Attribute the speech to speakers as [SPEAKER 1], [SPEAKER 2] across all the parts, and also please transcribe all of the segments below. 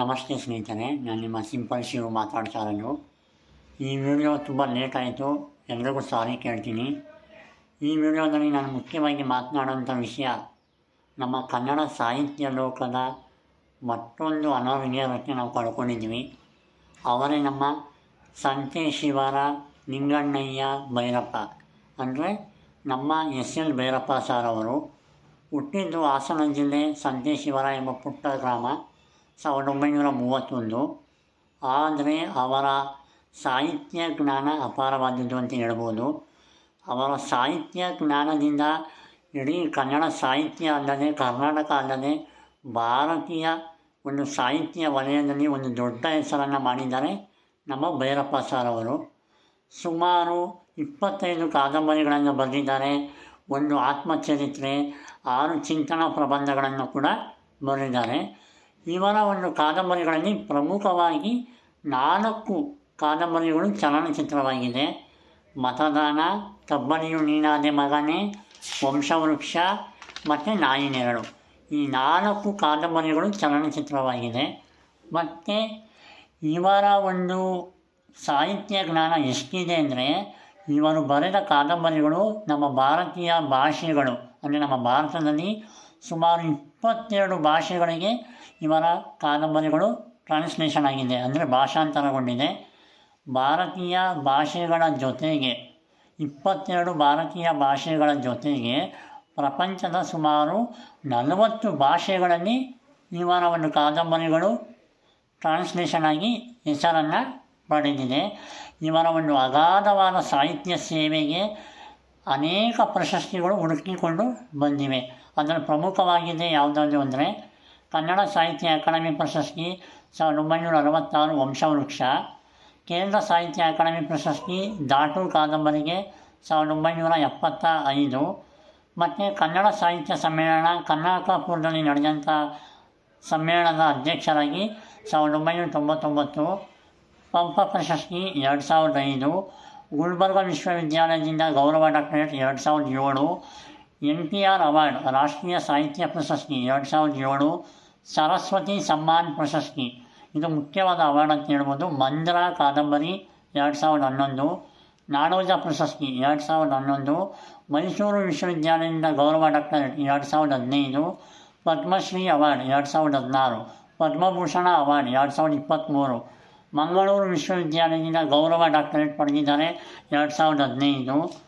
[SPEAKER 1] ನಮಸ್ತೆ ಸ್ನೇಹಿತರೆ, ನಾನು ನಿಮ್ಮ ಸಿಂಪಲ್ ಶಿವ ಮಾತಾಡ್ತಾ ಇರೋದು ಈ ವಿಡಿಯೋ ತುಂಬ ಲೇಟ್ ಆಯಿತು, ಎಲ್ರಿಗೂ ಸಾರಿ ಕೇಳ್ತೀನಿ. ಈ ವಿಡಿಯೋದಲ್ಲಿ ನಾನು ಮುಖ್ಯವಾಗಿ ಮಾತನಾಡುವಂಥ ವಿಷಯ, ನಮ್ಮ ಕನ್ನಡ ಸಾಹಿತ್ಯ ಲೋಕದ ಮತ್ತೊಂದು ಅನಾರೋಗ್ಯಕ್ಕೆ ನಾವು ಕಳ್ಕೊಂಡಿದ್ವಿ ಅವರೇ ನಮ್ಮ ಸಂತೆ ಶಿವರ ನಿಂಗಣ್ಣಯ್ಯ ಭೈರಪ್ಪ. ಅಂದರೆ ನಮ್ಮ ಎಸ್ ಎಲ್ ಭೈರಪ್ಪ ಸಾರ್ ಅವರು. ಹುಟ್ಟಿದ್ದು ಹಾಸನ ಜಿಲ್ಲೆ ಸಂತೆ ಶಿವರ ಎಂಬ ಪುಟ್ಟ ಗ್ರಾಮ. ಸಾವಿರದ ಒಂಬೈನೂರ ಮೂವತ್ತೊಂದು. ಆದರೆ ಅವರ ಸಾಹಿತ್ಯ ಜ್ಞಾನ ಅಪಾರವಾದದ್ದು ಅಂತ ಹೇಳ್ಬೋದು. ಅವರ ಸಾಹಿತ್ಯ ಜ್ಞಾನದಿಂದ ಇಡೀ ಕನ್ನಡ ಸಾಹಿತ್ಯ ಅಲ್ಲದೆ ಕರ್ನಾಟಕ ಅಲ್ಲದೆ ಭಾರತೀಯ ಒಂದು ಸಾಹಿತ್ಯ ವಲಯದಲ್ಲಿ ಒಂದು ದೊಡ್ಡ ಹೆಸರನ್ನು ಮಾಡಿದ್ದಾರೆ ನಮ್ಮ ಭೈರಪ್ಪ ಸರ್ ಅವರು. ಸುಮಾರು ಇಪ್ಪತ್ತೈದು ಕಾದಂಬರಿಗಳನ್ನು ಬರೆದಿದ್ದಾರೆ. ಒಂದು ಆತ್ಮಚರಿತ್ರೆ, ಆರು ಚಿಂತನಾ ಪ್ರಬಂಧಗಳನ್ನು ಕೂಡ ಬರೆದಿದ್ದಾರೆ. ಇವರ ಒಂದು ಕಾದಂಬರಿಗಳಲ್ಲಿ ಪ್ರಮುಖವಾಗಿ ನಾಲ್ಕು ಕಾದಂಬರಿಗಳು ಚಲನಚಿತ್ರವಾಗಿದೆ. ಮತದಾನ ಕಬ್ಬನಿಯು ನೀನಾದೆ ಮಗನೇ, ವಂಶವೃಕ್ಷ ಮತ್ತು ನಾಯಿನೆರಳು ಈ ನಾಲ್ಕು ಕಾದಂಬರಿಗಳು ಚಲನಚಿತ್ರವಾಗಿದೆ. ಮತ್ತು ಇವರ ಒಂದು ಸಾಹಿತ್ಯ ಜ್ಞಾನ ಎಷ್ಟಿದೆ ಅಂದರೆ, ಇವರು ಬರೆದ ಕಾದಂಬರಿಗಳು ನಮ್ಮ ಭಾರತೀಯ ಭಾಷೆಗಳು, ಅಂದರೆ ನಮ್ಮ ಭಾರತದಲ್ಲಿ ಸುಮಾರು ಇಪ್ಪತ್ತೆರಡು ಭಾಷೆಗಳಿಗೆ ಇವರ ಕಾದಂಬರಿಗಳು ಟ್ರಾನ್ಸ್ಲೇಷನ್ ಆಗಿದೆ. ಅಂದರೆ ಭಾಷಾಂತರಗೊಂಡಿದೆ. ಭಾರತೀಯ ಭಾಷೆಗಳ ಜೊತೆಗೆ, ಇಪ್ಪತ್ತೆರಡು ಭಾರತೀಯ ಭಾಷೆಗಳ ಜೊತೆಗೆ ಪ್ರಪಂಚದ ಸುಮಾರು ನಲವತ್ತು ಭಾಷೆಗಳಲ್ಲಿ ಇವರ ಒಂದು ಕಾದಂಬರಿಗಳು ಟ್ರಾನ್ಸ್ಲೇಷನ್ ಆಗಿ ಹೆಸರನ್ನು ಪಡೆದಿದೆ. ಇವರ ಒಂದು ಅಗಾಧವಾದ ಸಾಹಿತ್ಯ ಸೇವೆಗೆ ಅನೇಕ ಪ್ರಶಸ್ತಿಗಳು ಹುಡುಕಿಕೊಂಡು ಬಂದಿವೆ. ಅದರಲ್ಲಿ ಪ್ರಮುಖವಾಗಿದೆ ಯಾವುದಾದ್ರು ಅಂದರೆ ಕನ್ನಡ ಸಾಹಿತ್ಯ ಅಕಾಡೆಮಿ ಪ್ರಶಸ್ತಿ ಸಾವಿರದ ಒಂಬೈನೂರ ಅರವತ್ತಾರು ವಂಶವೃಕ್ಷ, ಕೇಂದ್ರ ಸಾಹಿತ್ಯ ಅಕಾಡೆಮಿ ಪ್ರಶಸ್ತಿ ದಾಟು ಕಾದಂಬರಿಗೆ ಸಾವಿರದ ಒಂಬೈನೂರ ಎಪ್ಪತ್ತ ಐದು, ಮತ್ತು ಕನ್ನಡ ಸಾಹಿತ್ಯ ಸಮ್ಮೇಳನ ಕರ್ನಾಟಕಪುರದಲ್ಲಿ ನಡೆದಂಥ ಸಮ್ಮೇಳನದ ಅಧ್ಯಕ್ಷರಾಗಿ ಸಾವಿರದ ಒಂಬೈನೂರ ತೊಂಬತ್ತೊಂಬತ್ತು, ಪಂಪ ಪ್ರಶಸ್ತಿ ಎರಡು ಸಾವಿರದ ಐದು ಗುಲ್ಬರ್ಗ ವಿಶ್ವವಿದ್ಯಾಲಯದಿಂದ ಗೌರವ ಡಾಕ್ಟರೇಟ್ ಎರಡು ಸಾವಿರದ ಏಳು ಎನ್ ಪಿ ಆರ್ ಅವಾರ್ಡ್ ರಾಷ್ಟ್ರೀಯ ಸಾಹಿತ್ಯ ಪ್ರಶಸ್ತಿ ಎರಡು ಸಾವಿರದ ಏಳು ಸರಸ್ವತಿ ಸಮ್ಮಾನ್ ಪ್ರಶಸ್ತಿ ಇದು ಮುಖ್ಯವಾದ ಅವಾರ್ಡ್ ಅಂತ ಹೇಳ್ಬೋದು ಮಂದ್ರ ಕಾದಂಬರಿ ಎರಡು ಸಾವಿರದ ಹನ್ನೊಂದು ನಾಡೋಜ ಪ್ರಶಸ್ತಿ ಎರಡು ಸಾವಿರದ ಹನ್ನೊಂದು ಮೈಸೂರು ವಿಶ್ವವಿದ್ಯಾಲಯದಿಂದ ಗೌರವ ಡಾಕ್ಟರೇಟ್ ಎರಡು ಸಾವಿರದ ಹದಿನೈದು ಪದ್ಮಶ್ರೀ ಅವಾರ್ಡ್ ಎರಡು ಸಾವಿರದ ಹದಿನಾರು ಪದ್ಮಭೂಷಣ ಅವಾರ್ಡ್ ಎರಡು ಸಾವಿರದ ಇಪ್ಪತ್ತ್ಮೂರು ಮಂಗಳೂರು ವಿಶ್ವವಿದ್ಯಾಲಯದಿಂದ ಗೌರವ ಡಾಕ್ಟರೇಟ್ ಪಡೆದಿದ್ದಾರೆ. ಎರಡು ಸಾವಿರದ ಹದಿನೈದು.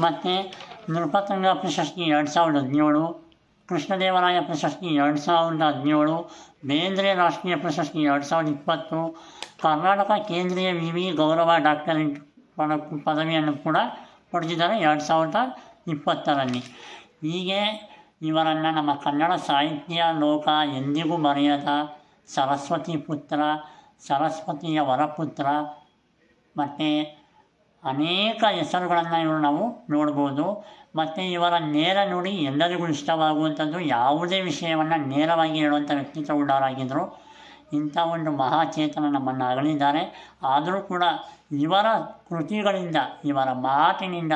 [SPEAKER 1] ಮತ್ತು ನೃಪತಂಗ ಪ್ರಶಸ್ತಿ ಎರಡು ಸಾವಿರದ ಹದಿನೇಳು. ಕೃಷ್ಣದೇವರಾಯ ಪ್ರಶಸ್ತಿ ಎರಡು ಸಾವಿರದ ಹದಿನೇಳು. ಬೇಂದ್ರೆ ರಾಷ್ಟ್ರೀಯ ಪ್ರಶಸ್ತಿ ಎರಡು ಸಾವಿರದ ಇಪ್ಪತ್ತು. ಕರ್ನಾಟಕ ಕೇಂದ್ರೀಯ ವಿವಿ ಗೌರವ ಡಾಕ್ಟರೇಟ್ ಪದ, ಪದವಿಯನ್ನು ಕೂಡ ಪಡೆದಿದ್ದಾರೆ ಎರಡು ಸಾವಿರದ ಇಪ್ಪತ್ತರಲ್ಲಿ. ಹೀಗೆ ಇವರನ್ನು ನಮ್ಮ ಕನ್ನಡ ಸಾಹಿತ್ಯ ಲೋಕ ಎಂದಿಗೂ ಮರೆಯದ ಸರಸ್ವತಿ ಪುತ್ರ ಸರಸ್ವತಿಯ ವರಪುತ್ರ. ಮತ್ತು ಅನೇಕ ಹೆಸರುಗಳನ್ನು ಇವರು ನಾವು ನೋಡ್ಬೋದು. ಮತ್ತು ಇವರ ನೇರ ನುಡಿ ಎಲ್ಲರಿಗೂ ಇಷ್ಟವಾಗುವಂಥದ್ದು ಯಾವುದೇ ವಿಷಯವನ್ನು ನೇರವಾಗಿ ಹೇಳುವಂಥ ವ್ಯಕ್ತಿತ್ವ ಉಳ್ಳವರಾಗಿದ್ದರು ಇಂಥ ಒಂದು ಮಹಾಚೇತನ ನಮ್ಮನ್ನು ಅಗಲಿದ್ದಾರೆ ಆದರೂ ಕೂಡ ಇವರ ಕೃತಿಗಳಿಂದ, ಇವರ ಮಾತಿನಿಂದ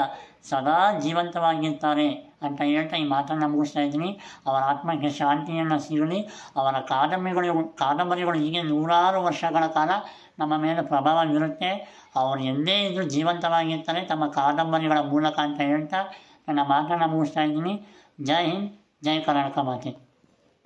[SPEAKER 1] ಸದಾ ಜೀವಂತವಾಗಿರ್ತಾರೆ ಅಂತ ಹೇಳ್ತಾ ಈ ಮಾತನ್ನು ಮುಗಿಸ್ತಾ ಇದ್ದೀನಿ. ಅವರ ಆತ್ಮಕ್ಕೆ ಶಾಂತಿಯನ್ನು ಸಿಗಲಿ. ಅವರ ಕಾದಂಬರಿಗಳು ಕಾದಂಬರಿಗಳು ಹೀಗೆ ನೂರಾರು ವರ್ಷಗಳ ಕಾಲ ನಮ್ಮ ಮೇಲೆ ಪ್ರಭಾವ ಬೀರುತ್ತೆ. ಅವರು ಎಂದೇ ಇದ್ದರೂ ಜೀವಂತವಾಗಿರ್ತಾರೆ. ತಮ್ಮ ಕಾದಂಬರಿಗಳ ಮೂಲಕ ಅಂತ ಹೇಳ್ತಾ ನನ್ನ ಮಾತನ್ನು ಮುಗಿಸ್ತಾ ಇದ್ದೀನಿ. ಜೈ ಹಿಂದ್, ಜೈ ಕರ್ನಾಟಕ ಮಾತೆ.